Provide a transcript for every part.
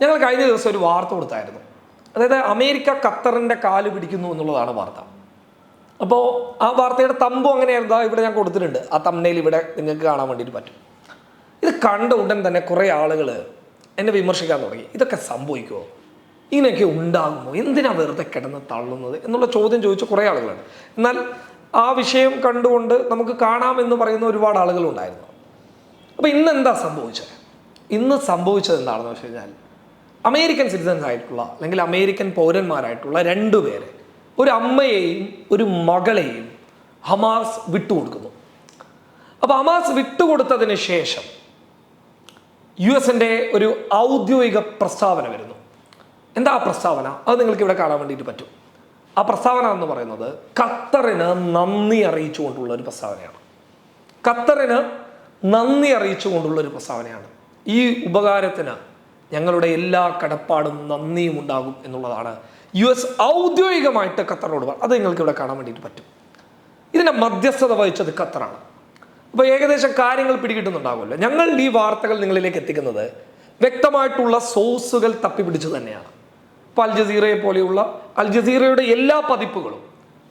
ഞങ്ങൾ കഴിഞ്ഞ ദിവസം ഒരു വാർത്ത കൊടുത്തായിരുന്നു. അതായത് അമേരിക്ക ഖത്തറിന്റെ കാൽ പിടിക്കുന്നു എന്നുള്ളതാണ് വാർത്ത. അപ്പോൾ ആ വാർത്തയുടെ തമ്പും അങ്ങനെയായിരുന്നു. ഇവിടെ ഞാൻ കൊടുത്തിട്ടുണ്ട്. ആ തമ്മനയിൽ ഇവിടെ നിങ്ങൾക്ക് കാണാൻ വേണ്ടിയിട്ട് പറ്റും. ഇത് കണ്ട ഉടൻ തന്നെ കുറേ ആളുകൾ എന്നെ വിമർശിക്കാൻ തുടങ്ങി. ഇതൊക്കെ സംഭവിക്കുമോ ഇങ്ങനെയൊക്കെ ഉണ്ടാകുമോ? എന്തിനാ വെറുതെ കിടന്ന് തള്ളുന്നത്? എന്നുള്ള ചോദ്യം ചോദിച്ച കുറേ ആളുകളുണ്ട് എന്നാൽ ആ വിഷയം കണ്ടുകൊണ്ട് നമുക്ക് കാണാമെന്ന് പറയുന്ന ഒരുപാട് ആളുകളുണ്ടായിരുന്നു. അപ്പോൾ ഇന്ന് എന്താ സംഭവിച്ചത്? ഇന്ന് സംഭവിച്ചത് എന്താണെന്ന് വെച്ച് കഴിഞ്ഞാൽ അമേരിക്കൻ സിറ്റിസൻസ് ആയിട്ടുള്ള അല്ലെങ്കിൽ അമേരിക്കൻ പൗരന്മാരായിട്ടുള്ള രണ്ടു പേരെ ഒരു അമ്മയെയും ഒരു മകളെയും ഹമാസ് വിട്ടുകൊടുക്കുന്നു. അപ്പോൾ ഹമാസ് വിട്ടുകൊടുത്തതിന് ശേഷം യു എസിന്റെ ഒരു ഔദ്യോഗിക പ്രസ്താവന വരുന്നു. എന്താ ആ പ്രസ്താവന? അത് നിങ്ങൾക്ക് ഇവിടെ കാണാൻ വേണ്ടിയിട്ട് പറ്റും. ആ പ്രസ്താവന എന്ന് പറയുന്നത് ഖത്തറിന് നന്ദി അറിയിച്ചുകൊണ്ടുള്ള ഒരു പ്രസ്താവനയാണ്. ഖത്തറിന് നന്ദി അറിയിച്ചുകൊണ്ടുള്ള ഒരു പ്രസ്താവനയാണ്. ഈ ഉപകാരത്തിന് ഞങ്ങളുടെ എല്ലാ കടപ്പാടും നന്ദിയും ഉണ്ടാകും എന്നുള്ളതാണ്. യു എസ് ഔദ്യോഗികമായിട്ട് ഖത്തറിനോട് അത് നിങ്ങൾക്ക് ഇവിടെ കാണാൻ വേണ്ടിയിട്ട് പറ്റും. ഇതിന്റെ മധ്യസ്ഥത വഹിച്ചത് ഖത്തറാണ്. അപ്പോൾ ഏകദേശം കാര്യങ്ങൾ പിടികിട്ടുന്നുണ്ടാകുമല്ലോ. ഞങ്ങൾ ഈ വാർത്തകൾ നിങ്ങളിലേക്ക് എത്തിക്കുന്നത് വ്യക്തമായിട്ടുള്ള സോഴ്സുകൾ തപ്പിപ്പിടിച്ച് തന്നെയാണ്. ഇപ്പോൾ അൽ ജസീറയെ പോലെയുള്ള അൽ ജസീറയുടെ എല്ലാ പതിപ്പുകളും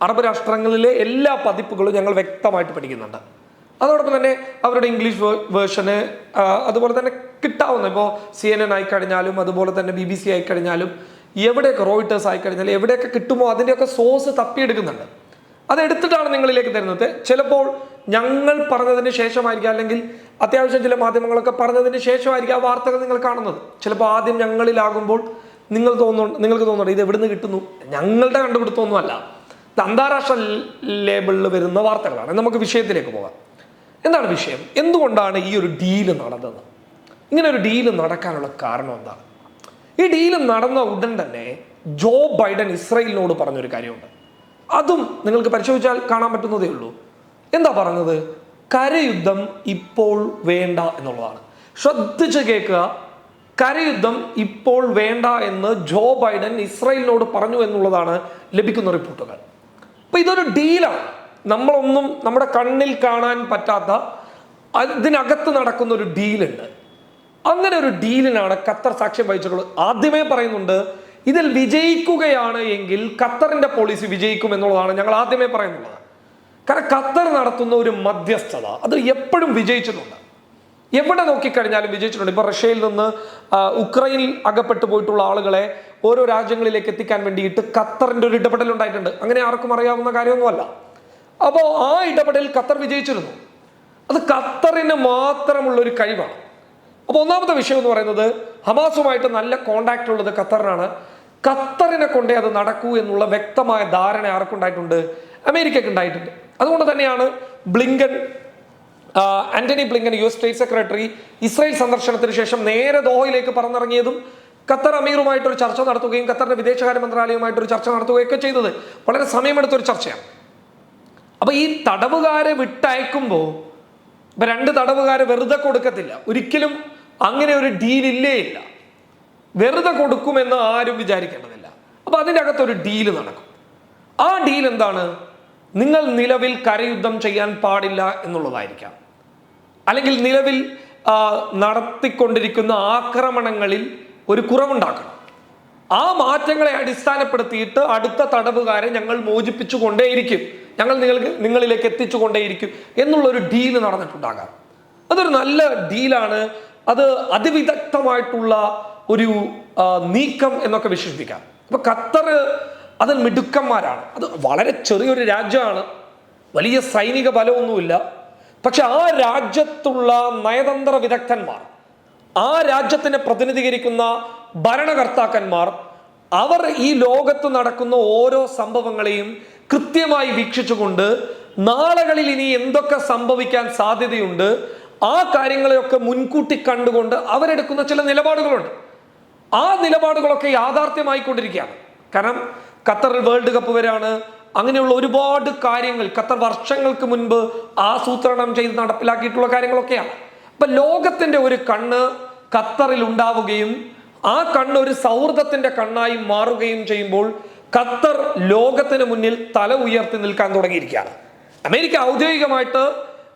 അറബ് രാഷ്ട്രങ്ങളിലെ എല്ലാ പതിപ്പുകളും ഞങ്ങൾ വ്യക്തമായിട്ട് പഠിക്കുന്നുണ്ട്. അതോടൊപ്പം തന്നെ അവരുടെ ഇംഗ്ലീഷ് വേർഷന് അതുപോലെ തന്നെ കിട്ടാവുന്ന ഇപ്പോൾ സി എൻ എൻ ആയിക്കഴിഞ്ഞാലും അതുപോലെ തന്നെ ബി ബി സി ആയിക്കഴിഞ്ഞാലും എവിടെയൊക്കെ റോയിട്ടേഴ്സ് ആയിക്കഴിഞ്ഞാലും എവിടെയൊക്കെ കിട്ടുമോ അതിന്റെയൊക്കെ സോഴ്സ് തപ്പിയെടുക്കുന്നുണ്ട്. അതെടുത്തിട്ടാണ് നിങ്ങളിലേക്ക് തരുന്നത്. ചിലപ്പോൾ ഞങ്ങൾ പറഞ്ഞതിന് ശേഷമായിരിക്കും അല്ലെങ്കിൽ അത്യാവശ്യം ചില മാധ്യമങ്ങളൊക്കെ പറഞ്ഞതിന് ശേഷമായിരിക്കും ആ വാർത്തകൾ നിങ്ങൾ കാണുന്നത്. ചിലപ്പോൾ ആദ്യം ഞങ്ങളിലാകുമ്പോൾ നിങ്ങൾ തോന്നുന്നു നിങ്ങൾക്ക് തോന്നുന്നുണ്ട് ഇത് എവിടുന്ന് കിട്ടുന്നു? ഞങ്ങളുടെ കണ്ടുപിടുത്തമൊന്നുമല്ല. ഇത് അന്താരാഷ്ട്ര ലേബിളിൽ വരുന്ന വാർത്തകളാണ്. നമുക്ക് വിഷയത്തിലേക്ക് പോകാം. എന്താണ് വിഷയം? എന്തുകൊണ്ടാണ് ഈ ഒരു ഡീൽ നടന്നത്? ഇങ്ങനെ ഒരു ഡീൽ നടക്കാനുള്ള കാരണം എന്താണ്? ഈ ഡീൽ നടന്ന ഉടൻ തന്നെ ജോ ബൈഡൻ ഇസ്രയേലിനോട് പറഞ്ഞൊരു കാര്യമുണ്ട്. അതും നിങ്ങൾക്ക് പരിശോധിച്ചാൽ കാണാൻ പറ്റുന്നതേ ഉള്ളൂ. എന്താ പറഞ്ഞത്? കരയുദ്ധം ഇപ്പോൾ വേണ്ട എന്നുള്ളതാണ്. ശ്രദ്ധിച്ച് കേൾക്കുക. കരയുദ്ധം ഇപ്പോൾ വേണ്ട എന്ന് ജോ ബൈഡൻ ഇസ്രയേലിനോട് പറഞ്ഞു എന്നുള്ളതാണ് ലഭിക്കുന്ന റിപ്പോർട്ടുകൾ. അപ്പൊ ഇതൊരു ഡീലാണ് നമ്മളൊന്നും നമ്മുടെ കണ്ണിൽ കാണാൻ പറ്റാത്ത അതിനകത്ത് നടക്കുന്ന ഒരു ഡീലുണ്ട്. അങ്ങനെ ഒരു ഡീലിനാണ് ഖത്തർ സാക്ഷ്യം വഹിച്ചിട്ടുള്ളത്. ആദ്യമേ പറയുന്നുണ്ട് ഇതിൽ വിജയിക്കുകയാണ് എങ്കിൽ ഖത്തറിന്റെ പോളിസി വിജയിക്കും എന്നുള്ളതാണ് ഞങ്ങൾ ആദ്യമേ പറയുന്നുള്ളത്. കാരണം ഖത്തർ നടത്തുന്ന ഒരു മധ്യസ്ഥത അത് എപ്പോഴും വിജയിച്ചിട്ടുണ്ട്. എവിടെ നോക്കിക്കഴിഞ്ഞാലും വിജയിച്ചിട്ടുണ്ട്. ഇപ്പൊ റഷ്യയിൽ നിന്ന് ഉക്രൈനിൽ അകപ്പെട്ടു പോയിട്ടുള്ള ആളുകളെ ഓരോ രാജ്യങ്ങളിലേക്ക് എത്തിക്കാൻ വേണ്ടിയിട്ട് ഖത്തറിന്റെ ഒരു ഇടപെടൽ ഉണ്ടായിട്ടുണ്ട് അങ്ങനെ ആർക്കും അറിയാവുന്ന കാര്യമൊന്നുമല്ല. അപ്പോൾ ആ ഇടപെടലിൽ ഖത്തർ വിജയിച്ചിരുന്നു. അത് ഖത്തറിന് മാത്രമുള്ള ഒരു കഴിവാണ്. അപ്പോൾ ഒന്നാമത്തെ വിഷയം എന്ന് പറയുന്നത് ഹമാസുമായിട്ട് നല്ല കോണ്ടാക്ട് ഉള്ളത് ഖത്തറിനാണ്. ഖത്തറിനെ കൊണ്ടേ അത് നടക്കൂ എന്നുള്ള വ്യക്തമായ ധാരണ ആർക്കുണ്ടായിട്ടുണ്ട്? അമേരിക്കക്ക് ഉണ്ടായിട്ടുണ്ട്. അതുകൊണ്ട് തന്നെയാണ് Blinken Antony Blinken U S state secretary Israel സന്ദർശനത്തിന് ശേഷം നേരെ ദോഹയിലേക്ക് പറന്നിറങ്ങിയതും ഖത്തർ അമീറുമായിട്ടൊരു ചർച്ച നടത്തുകയും ഖത്തറിന്റെ വിദേശകാര്യ മന്ത്രാലയവുമായിട്ടൊരു ചർച്ച നടത്തുകയൊക്കെ ചെയ്തത്. വളരെ സമയമെടുത്തൊരു ചർച്ചയാണ്. അപ്പൊ ഈ തടവുകാരെ വിട്ടയക്കുമ്പോൾ ഇപ്പൊ രണ്ട് തടവുകാരെ വെറുതെ കൊടുക്കത്തില്ല. ഒരിക്കലും അങ്ങനെ ഒരു ഡീൽ ഇല്ലേ വെറുതെ കൊടുക്കുമെന്ന് ആരും വിചാരിക്കേണ്ടതില്ല. അപ്പൊ അതിന്റെ ഒരു ഡീൽ നടക്കും. ആ ഡീൽ എന്താണ്? നിങ്ങൾ നിലവിൽ കരയുദ്ധം ചെയ്യാൻ പാടില്ല എന്നുള്ളതായിരിക്കാം. അല്ലെങ്കിൽ നിലവിൽ നടത്തിക്കൊണ്ടിരിക്കുന്ന ആക്രമണങ്ങളിൽ ഒരു കുറവുണ്ടാക്കണം. ആ മാറ്റങ്ങളെ അടിസ്ഥാനപ്പെടുത്തിയിട്ട് അടുത്ത തടവുകാരെ ഞങ്ങൾ മോചിപ്പിച്ചു കൊണ്ടേയിരിക്കും ഞങ്ങൾ നിങ്ങൾക്ക് നിങ്ങളിലേക്ക് എത്തിച്ചു കൊണ്ടേയിരിക്കും എന്നുള്ളൊരു ഡീൽ നടന്നിട്ടുണ്ടാകാം. അതൊരു നല്ല ഡീലാണ് അത് അതിവിദഗ്ധമായിട്ടുള്ള ഒരു നീക്കം എന്നൊക്കെ വിശേഷിപ്പിക്കാം. അപ്പൊ ഖത്തർ അതിൽ മിടുക്കന്മാരാണ്. അത് വളരെ ചെറിയൊരു രാജ്യമാണ്. വലിയ സൈനിക ബലമൊന്നുമില്ല. പക്ഷെ ആ രാജ്യത്തുള്ള നയതന്ത്ര വിദഗ്ധന്മാർ ആ രാജ്യത്തിനെ പ്രതിനിധീകരിക്കുന്ന ഭരണകർത്താക്കന്മാർ അവർ ഈ ലോകത്ത് നടക്കുന്ന ഓരോ സംഭവങ്ങളെയും കൃത്യമായി വീക്ഷിച്ചുകൊണ്ട് നാളുകളിൽ ഇനി എന്തൊക്കെ സംഭവിക്കാൻ സാധ്യതയുണ്ട് ആ കാര്യങ്ങളെയൊക്കെ മുൻകൂട്ടി കണ്ടുകൊണ്ട് അവരെടുക്കുന്ന ചില നിലപാടുകളുണ്ട്. ആ നിലപാടുകളൊക്കെ യാഥാർത്ഥ്യമായി കൊണ്ടിരിക്കുകയാണ് കാരണം ഖത്തറിൽ വേൾഡ് കപ്പ് വരെയാണ്. അങ്ങനെയുള്ള ഒരുപാട് കാര്യങ്ങൾ ഖത്തർ വർഷങ്ങൾക്ക് മുൻപ് ആസൂത്രണം ചെയ്ത് നടപ്പിലാക്കിയിട്ടുള്ള കാര്യങ്ങളൊക്കെയാണ്. അപ്പൊ ലോകത്തിന്റെ ഒരു കണ്ണ് ഖത്തറിൽ ഉണ്ടാവുകയും ആ കണ്ണ് ഒരു സൗഹൃദത്തിന്റെ കണ്ണായി മാറുകയും ചെയ്യുമ്പോൾ ഖത്തർ ലോകത്തിന് മുന്നിൽ തല ഉയർത്തി നിൽക്കാൻ തുടങ്ങിയിരിക്കുകയാണ്. അമേരിക്ക ഔദ്യോഗികമായിട്ട്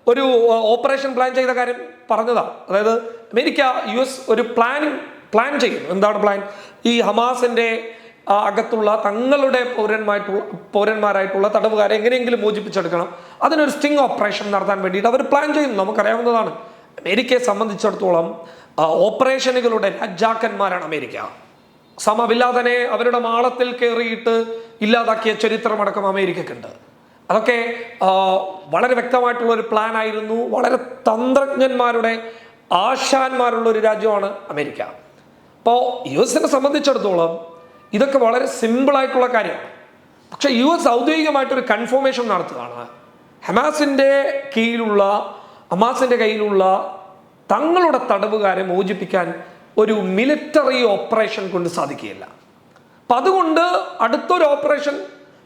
ഒരു ഓപ്പറേഷൻ പ്ലാൻ ചെയ്ത കാര്യം പറഞ്ഞതാണ് അതായത് അമേരിക്ക യു എസ് ഒരു പ്ലാനിങ് പ്ലാൻ ചെയ്യുന്നു. എന്താണ് പ്ലാൻ? ഈ ഹമാസിന്റെ അകത്തുള്ള തങ്ങളുടെ പൗരന്മായിട്ടുള്ള പൗരന്മാരായിട്ടുള്ള തടവുകാരെ എങ്ങനെയെങ്കിലും മോചിപ്പിച്ചെടുക്കണം. അതിനൊരു സ്റ്റിംഗ് ഓപ്പറേഷൻ നടത്താൻ വേണ്ടിയിട്ട് അവർ പ്ലാൻ ചെയ്യുന്നു. നമുക്കറിയാവുന്നതാണ്. അമേരിക്കയെ സംബന്ധിച്ചിടത്തോളം ഓപ്പറേഷനുകളുടെ രാജാക്കന്മാരാണ് അമേരിക്ക. സമവില്ലാതനെ അവരുടെ മാളത്തിൽ കയറിയിട്ട് ഇല്ലാതാക്കിയ ചരിത്രമടക്കം അമേരിക്കക്കുണ്ട് അതൊക്കെ വളരെ വ്യക്തമായിട്ടുള്ള ഒരു പ്ലാൻ ആയിരുന്നു. വളരെ തന്ത്രജ്ഞന്മാരുടെ ആശാന്മാരുള്ള ഒരു രാജ്യമാണ് അമേരിക്ക. അപ്പോൾ യു എസിനെ സംബന്ധിച്ചിടത്തോളം ഇതൊക്കെ വളരെ സിമ്പിളായിട്ടുള്ള കാര്യമാണ് പക്ഷേ യു എസ് ഔദ്യോഗികമായിട്ടൊരു കൺഫോമേഷൻ നടത്തുകയാണ്. ഹമാസിന്റെ കീഴിലുള്ള ഹമാസിന്റെ കയ്യിലുള്ള തങ്ങളുടെ തടവുകാരെ മോചിപ്പിക്കാൻ ഒരു മിലിറ്ററി ഓപ്പറേഷൻ കൊണ്ട് സാധിക്കുകയില്ല. അപ്പം അതുകൊണ്ട് അടുത്തൊരു ഓപ്പറേഷൻ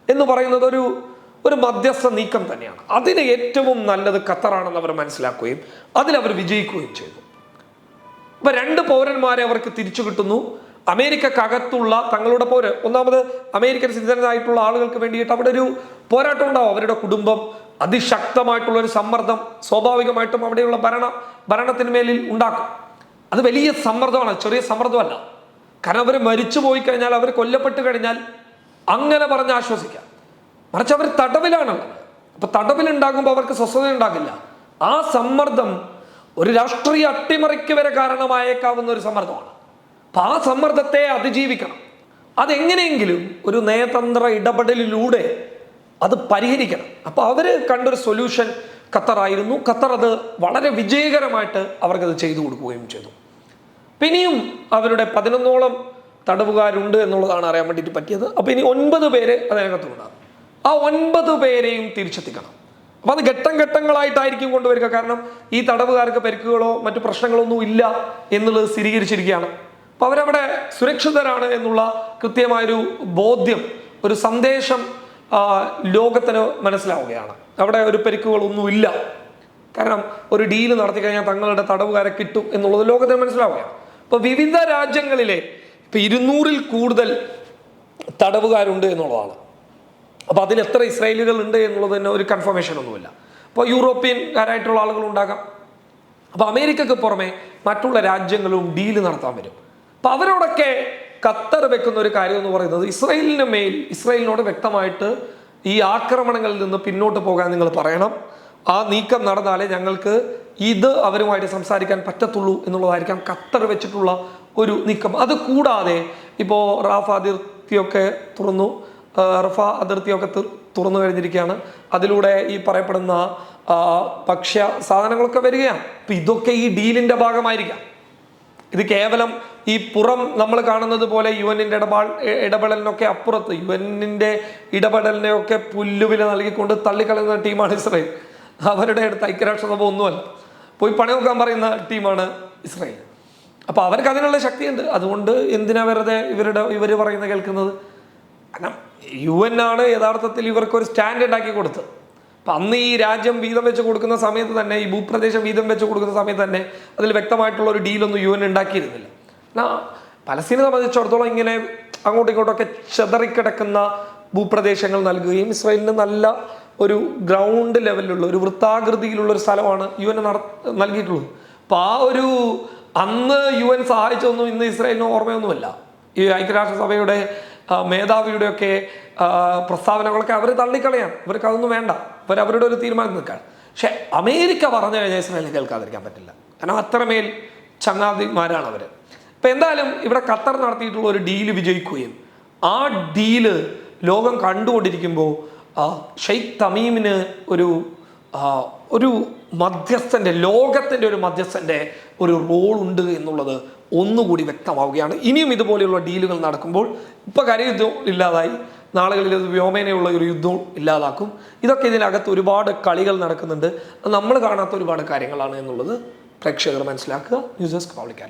എന്ന് പറയുന്നത് ഒരു ഒരു മധ്യസ്ഥ നീക്കം തന്നെയാണ്. അതിന് ഏറ്റവും നല്ലത് ഖത്തറാണെന്ന് അവർ മനസ്സിലാക്കുകയും അതിലവർ വിജയിക്കുകയും ചെയ്തു. അപ്പൊ രണ്ട് പൗരന്മാരെ അവർക്ക് തിരിച്ചു കിട്ടുന്നു. അമേരിക്കക്കകത്തുള്ള തങ്ങളുടെ പൗര ഒന്നാമത് അമേരിക്കൻ സിറ്റിസനായിട്ടുള്ള ആളുകൾക്ക് വേണ്ടിയിട്ട് അവിടെ ഒരു പോരാട്ടം ഉണ്ടാവും. അവരുടെ കുടുംബം അതിശക്തമായിട്ടുള്ള ഒരു സമ്മർദ്ദം സ്വാഭാവികമായിട്ടും അവിടെയുള്ള ഭരണ ഭരണത്തിന് മേലിൽ ഉണ്ടാക്കും. അത് വലിയ സമ്മർദ്ദമാണ് ചെറിയ സമ്മർദ്ദമല്ല. കാരണം അവർ മരിച്ചു പോയി കഴിഞ്ഞാൽ അവർ കൊല്ലപ്പെട്ട് കഴിഞ്ഞാൽ അങ്ങനെ പറഞ്ഞ് ആശ്വസിക്കാം. മറിച്ച് അവർ തടവിലാണുള്ളത്. അപ്പൊ തടവിലുണ്ടാകുമ്പോൾ അവർക്ക് സ്വസ്ഥത ഉണ്ടാകില്ല. ആ സമ്മർദ്ദം ഒരു രാഷ്ട്രീയ അട്ടിമറിക്ക് വരെ കാരണമായേക്കാവുന്ന ഒരു സമ്മർദ്ദമാണ്. അപ്പൊ ആ സമ്മർദ്ദത്തെ അതിജീവിക്കണം. അതെങ്ങനെയെങ്കിലും ഒരു നയതന്ത്ര ഇടപെടലിലൂടെ അത് പരിഹരിക്കണം. അപ്പൊ അവർ കണ്ടൊരു സൊല്യൂഷൻ ഖത്തറായിരുന്നു. ഖത്തർ അത് വളരെ വിജയകരമായിട്ട് അവർക്കത് ചെയ്തു കൊടുക്കുകയും ചെയ്തു. പിന്നെയും അവരുടെ പതിനൊന്നോളം തടവുകാരുണ്ട് എന്നുള്ളതാണ് അറിയാൻ വേണ്ടിയിട്ട് പറ്റിയത്. അപ്പോൾ ഇനി ഒൻപത് പേര് അതിനകത്തുണ്ടാകും ആ ഒൻപത് പേരെയും തിരിച്ചെത്തിക്കണം. അപ്പോൾ അത് ഘട്ടം ഘട്ടങ്ങളായിട്ടായിരിക്കും കൊണ്ടുവരിക. കാരണം ഈ തടവുകാർക്ക് പരിക്കുകളോ മറ്റു പ്രശ്നങ്ങളോ ഒന്നും ഇല്ല എന്നുള്ളത് സ്ഥിരീകരിച്ചിരിക്കുകയാണ്. അപ്പൊ അവരവിടെ സുരക്ഷിതരാണ് എന്നുള്ള കൃത്യമായൊരു ബോധ്യം ഒരു സന്ദേശം ലോകത്തിന് മനസ്സിലാവുകയാണ്. അവിടെ ഒരു പരിക്കുകളൊന്നുമില്ല. കാരണം ഒരു ഡീൽ നടത്തി കഴിഞ്ഞാൽ തങ്ങളുടെ തടവുകാരെ കിട്ടും എന്നുള്ളത് ലോകത്തിന് മനസ്സിലാവുകയാണ്. ഇപ്പൊ വിവിധ രാജ്യങ്ങളിലെ ഇപ്പൊ ഇരുന്നൂറിൽ കൂടുതൽ തടവുകാരുണ്ട് എന്നുള്ളതാണ്. അപ്പൊ അതിൽ എത്ര ഇസ്രായേലുകൾ ഉണ്ട് എന്നുള്ളത് തന്നെ ഒരു കൺഫർമേഷൻ ഒന്നുമില്ല. അപ്പോൾ യൂറോപ്യൻകാരായിട്ടുള്ള ആളുകൾ ഉണ്ടാകാം. അപ്പൊ അമേരിക്കക്ക് പുറമെ മറ്റുള്ള രാജ്യങ്ങളും ഡീൽ നടത്താൻ വരും. അപ്പൊ അവരോടൊക്കെ ഖത്തർ വെക്കുന്ന ഒരു കാര്യം എന്ന് പറയുന്നത് ഇസ്രായേലിന് മേൽ ഇസ്രായേലിനോട് വ്യക്തമായിട്ട് ഈ ആക്രമണങ്ങളിൽ നിന്ന് പിന്നോട്ട് പോകാൻ നിങ്ങൾ പറയണം. ആ നീക്കം നടന്നാലേ ഞങ്ങൾക്ക് ഇത് അവരുമായിട്ട് സംസാരിക്കാൻ പറ്റത്തുള്ളൂ എന്നുള്ളതായിരിക്കാം ഖത്തർ വെച്ചിട്ടുള്ള ഒരു നീക്കം. അത് കൂടാതെ ഇപ്പോൾ റാഫ് അതിർത്തിയൊക്കെ തുറന്നു റഫ അതിർത്തിയൊക്കെ തുറന്നു കഴിഞ്ഞിരിക്കുകയാണ്. അതിലൂടെ ഈ പറയപ്പെടുന്ന ഭക്ഷ്യ സാധനങ്ങളൊക്കെ വരികയാണ്. അപ്പം ഇതൊക്കെ ഈ ഡീലിന്റെ ഭാഗമായിരിക്കാം. ഇത് കേവലം ഈ പുറം നമ്മൾ കാണുന്നത് പോലെ യു എന്നിന്റെ ഇടപാട് ഇടപെടലിനൊക്കെ അപ്പുറത്ത് യു എന്നിന്റെ ഇടപെടലിനെയൊക്കെ പുല്ലുവില നൽകിക്കൊണ്ട് തള്ളിക്കളയുന്ന ടീമാണ് ഇസ്രയേൽ. അവരുടെ അടുത്ത് ഐക്യരാഷ്ട്രസഭ ഒന്നുമല്ല. പോയി പണി നോക്കാൻ പറയുന്ന ടീമാണ് ഇസ്രായേൽ. അപ്പൊ അവർക്ക് അതിനുള്ള ശക്തിയുണ്ട്. അതുകൊണ്ട് എന്തിനാ വെറുതെ ഇവരുടെ ഇവർ പറയുന്നത് കേൾക്കുന്നത്? കാരണം യു എൻ ആണ് യഥാർത്ഥത്തിൽ ഇവർക്ക് ഒരു സ്റ്റാൻഡ് ഉണ്ടാക്കി കൊടുത്തത്. അപ്പൊ അന്ന് ഈ രാജ്യം വീതം വെച്ച് കൊടുക്കുന്ന സമയത്ത് തന്നെ ഈ ഭൂപ്രദേശം വീതം വെച്ച് കൊടുക്കുന്ന സമയത്ത് തന്നെ അതിൽ വ്യക്തമായിട്ടുള്ള ഒരു ഡീലൊന്നും യു എൻ ഉണ്ടാക്കിയിരുന്നില്ല. എന്നാ പലസ്തീനെ സംബന്ധിച്ചിടത്തോളം ഇങ്ങനെ അങ്ങോട്ടും ഇങ്ങോട്ടൊക്കെ ചെതറിക്കിടക്കുന്ന ഭൂപ്രദേശങ്ങൾ നൽകുകയും ഇസ്രായേലിന് നല്ല ഒരു ഗ്രൗണ്ട് ലെവലിലുള്ള ഒരു വൃത്താകൃതിയിലുള്ള ഒരു സ്ഥലമാണ് യു എൻ നട നൽകിയിട്ടുള്ളത്. അപ്പൊ ആ ഒരു അന്ന് യു എൻ സഹായിച്ചതൊന്നും ഇന്ന് ഇസ്രായേലിന് ഓർമ്മയൊന്നുമല്ല. ഈ ഐക്യരാഷ്ട്രസഭയുടെ മേധാവിയുടെയൊക്കെ പ്രസ്താവനകളൊക്കെ അവർ തള്ളിക്കളയാണ്. ഇവർക്ക് അതൊന്നും വേണ്ട. ഇവർ അവരുടെ ഒരു തീരുമാനം നിൽക്കാൻ പക്ഷെ അമേരിക്ക പറഞ്ഞു കഴിഞ്ഞാൽ ഇസ്രായേലിന് കേൾക്കാതിരിക്കാൻ പറ്റില്ല. കാരണം അത്രമേൽ ചങ്ങാതിമാരാണ് അവർ അപ്പം എന്തായാലും ഇവിടെ ഖത്തർ നടത്തിയിട്ടുള്ള ഒരു ഡീൽ വിജയിക്കുകയും ആ ഡീൽ ലോകം കണ്ടുകൊണ്ടിരിക്കുമ്പോൾ ഷെയ്ഖ് തമീമിന് ഒരു ഒരു മധ്യസ്ഥന്റെ ലോകത്തിന്റെ ഒരു മധ്യസ്ഥന്റെ ഒരു റോൾ ഉണ്ട് എന്നുള്ളത് ഒന്നുകൂടി വ്യക്തമാവുകയാണ്. ഇനിയും ഇതുപോലെയുള്ള ഡീലുകൾ നടക്കുമ്പോൾ ഇപ്പോൾ കരയുദ്ധം ഇല്ലാതായി നാളുകളിൽ അത് വ്യോമേനയുള്ള ഒരു യുദ്ധവും ഇല്ലാതാക്കും. ഇതൊക്കെ ഇതിനകത്ത് ഒരുപാട് കളികൾ നടക്കുന്നുണ്ട്. നമ്മൾ കാണാത്ത ഒരുപാട് കാര്യങ്ങളാണ് എന്നുള്ളത് പ്രേക്ഷകർ മനസ്സിലാക്കുക. News desk public